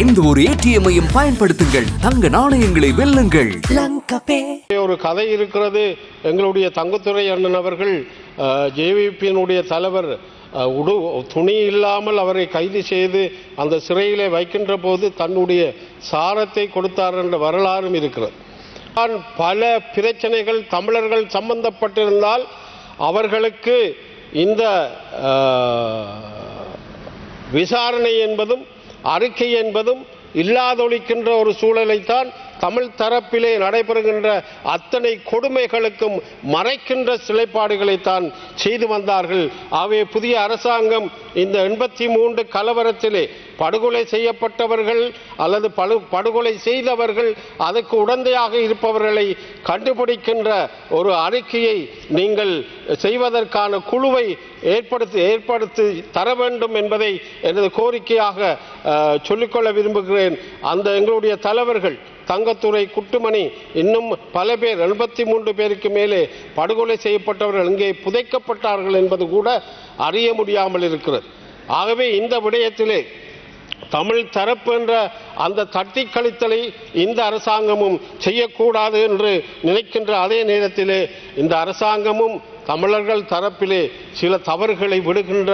எந்த ஒரு ஏடிஎம்மையும் பயன்படுத்துங்கள். தங்க நாணயங்களை வெல்லுங்கள். ஒரு கதை இருக்கிறது. எங்களுடைய தங்கத்துறை அண்ணன் அவர்கள் ஜேவிபியினுடைய தலைவர் உடு துணி இல்லாமல் அவரை கைது செய்து அந்த சிறையிலே வைக்கின்ற போது தன்னுடைய சாரத்தை கொடுத்தார் என்ற வரலாறும் இருக்கிறது. தான் பல பிரச்சனைகள் தமிழர்கள் சம்பந்தப்பட்டிருந்தால் அவர்களுக்கு இந்த விசாரணை என்பதும் அறிக்கை என்பதும் இல்லாதொழிக்கின்ற ஒரு சூழலைத்தான் தமிழ் தரப்பிலே நடைபெறுகின்ற அத்தனை கொடுமைகளுக்கும் மறைக்கின்ற சிலைப்பாடுகளைத்தான் செய்து வந்தார்கள். ஆகவே புதிய அரசாங்கம் இந்த எண்பத்தி மூன்று கலவரத்திலே படுகொலை செய்யப்பட்டவர்கள் அல்லது படு படுகொலை செய்தவர்கள் அதற்கு உடந்தையாக இருப்பவர்களை கண்டுபிடிக்கின்ற ஒரு அறிக்கையை நீங்கள் செய்வதற்கான குழுவை ஏற்படுத்தி ஏற்படுத்தி தர வேண்டும் என்பதை எனது கோரிக்கையாக சொல்லிக்கொள்ள விரும்புகிறேன். அந்த எங்களுடைய தலைவர்கள் தங்கத்துறை குட்டுமணி இன்னும் பல பேர் எண்பத்தி மூன்று பேருக்கு மேலே படுகொலை செய்யப்பட்டவர்கள் இங்கே புதைக்கப்பட்டார்கள் என்பது கூட அறிய முடியாமல் இருக்கிறது. ஆகவே இந்த விடயத்திலே தமிழ் தரப்பு என்ற அந்த தட்டி கழித்தலை இந்த அரசாங்கமும் செய்யக்கூடாது என்று நினைக்கின்ற அதே நேரத்திலே இந்த அரசாங்கமும் தமிழர்கள் தரப்பிலே சில தவறுகளை விடுகின்ற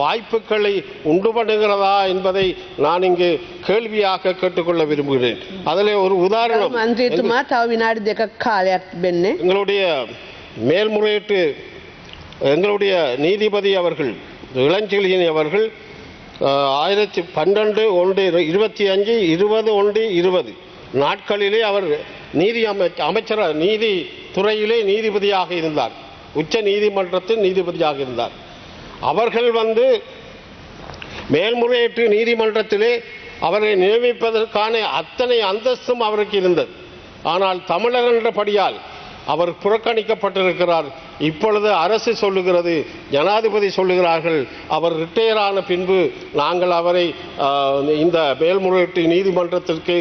வாய்ப்புகளை உண்டு பண்ணுகிறதா என்பதை நான் இங்கு கேள்வியாக கேட்டுக்கொள்ள விரும்புகிறேன். அதில் ஒரு உதாரணம். எங்களுடைய மேல்முறையீட்டு எங்களுடைய நீதிபதி அவர்கள் இளஞ்செழியன் அவர்கள் ஆயிரத்தி பன்னெண்டு ஒன்று இருபத்தி அஞ்சு இருபது ஒன்று இருபது நாட்களிலே அவர் நீதி அமைச்சர் நீதி துறையிலே நீதிபதியாக இருந்தார். உச்ச நீதிமன்றத்தின் நீதிபதியாக இருந்தார். அவர்கள் வந்து மேல்முறையீட்டு நீதிமன்றத்திலே அவரை நியமிப்பதற்கான அத்தனை அந்தஸ்தும் அவருக்கு இருந்தது. ஆனால் தமிழர் என்றபடியால் அவர் புறக்கணிக்கப்பட்டிருக்கிறார். இப்பொழுது அரசு சொல்லுகிறது ஜனாதிபதி சொல்லுகிறார்கள் அவர் ரிட்டையர் ஆன பின்பு நாங்கள் அவரை இந்த மேல்முறையீட்டு நீதிமன்றத்திற்கு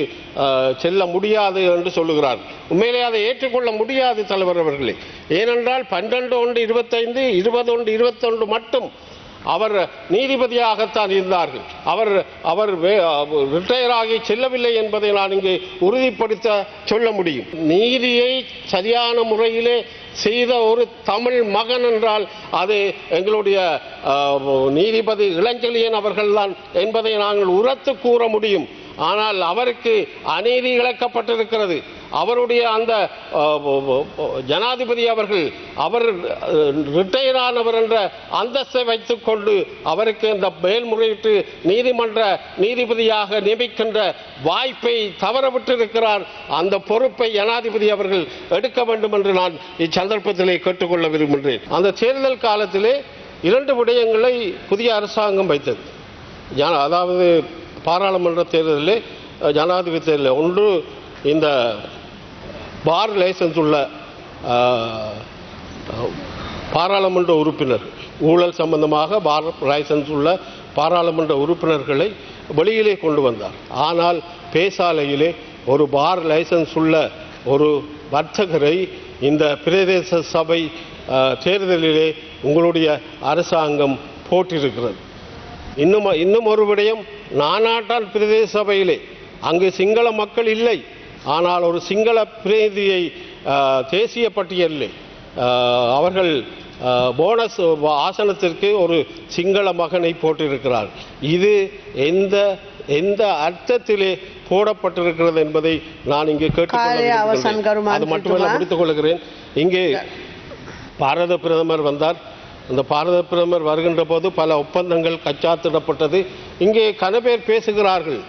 செல்ல முடியாது என்று சொல்லுகிறார். உண்மையிலே அதை ஏற்றுக்கொள்ள முடியாது தலைவர் அவர்களே. ஏனென்றால் பன்னெண்டு ஒன்று இருபத்தைந்து இருபது ஒன்று இருபத்தொன்று மட்டும் அவர் நீதிபதியாகத்தான் இருந்தார்கள். அவர் அவர் ரிட்டையர் ஆகி செல்லவில்லை என்பதை நான் இங்கே உறுதிப்படுத்த சொல்ல முடியும். நீதியை சரியான முறையிலே செய்த ஒரு தமிழ் மகன் என்றால் அது எங்களுடைய நீதிபதி இளஞ்செழியன் அவர்கள்தான் என்பதை நாங்கள் உரத்து கூற முடியும். ஆனால் அவருக்கு அநீதி இழக்கப்பட்டிருக்கிறது. அவருடைய அந்த ஜனாதிபதி அவர்கள் அவர் ரிட்டையர் ஆனவர் என்ற அந்தஸ்தை வைத்துக்கொண்டு அவருக்கு இந்த மேல்முறையீட்டு நீதிமன்ற நீதிபதியாக நியமிக்கின்ற வாய்ப்பை தவறவிட்டிருக்கிறார். அந்த பொறுப்பை ஜனாதிபதி அவர்கள் எடுக்க வேண்டும் என்று நான் இச்சந்தர்ப்பத்திலே கேட்டுக்கொள்ள விரும்புகிறேன் அந்த தேர்தல் காலத்திலே இரண்டு விடயங்களை புதிய அரசாங்கம் வைத்தது. அதாவது பாராளுமன்ற தேர்தலில் ஜனாதிபதி தேர்தலில் ஒன்று இந்த பார் லைசன்ஸ் உள்ள பாராளுமன்ற உறுப்பினர் ஊழல் சம்பந்தமாக பார் லைசன்ஸ் உள்ள பாராளுமன்ற உறுப்பினர்களை வெளியிலே கொண்டு வந்தார். ஆனால் பேசாலையிலே ஒரு பார் லைசன்ஸ் உள்ள ஒரு வர்த்தகரை இந்த பிரதேச சபை தேர்தலிலே உங்களுடைய அரசாங்கம் போட்டிருக்கிறது. இன்னும் இன்னும் ஒரு விடயம் நானாட்டான் பிரதேச சபையிலே அங்கு சிங்கள மக்கள் இல்லை. ஆனால் ஒரு சிங்கள பிரதிநிதியை தேசிய பட்டியலிலே அவர்கள் போனஸ் ஆசனத்திற்கு ஒரு சிங்கள மகனை போட்டிருக்கிறார். இது எந்த எந்த அர்த்தத்திலே போடப்பட்டிருக்கிறது என்பதை நான் இங்கே கேட்டுக்கொள்ள அது மட்டுமல்ல. முடித்துக் கொள்கிறேன் இங்கே பாரத பிரதமர் வந்தார். அந்த பாரத பிரதமர் வருகின்ற போது பல ஒப்பந்தங்கள் கச்சாத்திடப்பட்டது. இங்கே கன பேர் பேசுகிறார்கள்.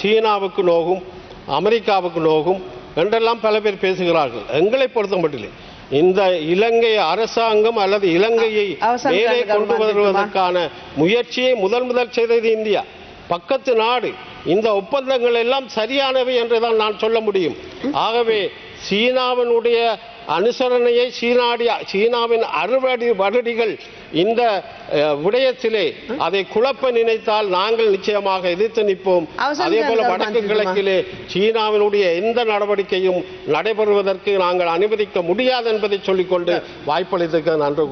சீனாவுக்கு நோகும் அமெரிக்காவுக்கு நோகும். என்றெல்லாம் பல பேர் பேசுகிறார்கள். எங்களை பொறுத்த மட்டிலே. இந்த இலங்கை அரசாங்கம் அல்லது இலங்கையை மேலே கொண்டு வருவதற்கான முயற்சியை முதல் முதல் செய்தது இந்தியா. பக்கத்து நாடு. இந்த ஒப்பந்தங்கள் எல்லாம் சரியானவை என்றுதான் நான் சொல்ல முடியும். ஆகவே சீனாவினுடைய அனுசரணையை சீனாடிய சீனாவின் அறுவடி வருடிகள் இந்த விடயத்திலே அதை குழப்ப நினைத்தால் நாங்கள் நிச்சயமாக எதிர்த்து நிற்போம். அதே போல வடக்கு கிழக்கிலே சீனாவினுடைய எந்த நடவடிக்கையும் நடைபெறுவதற்கு நாங்கள் அனுமதிக்க முடியாது என்பதை சொல்லிக்கொண்டு வாய்ப்பளித்திருக்க நன்றி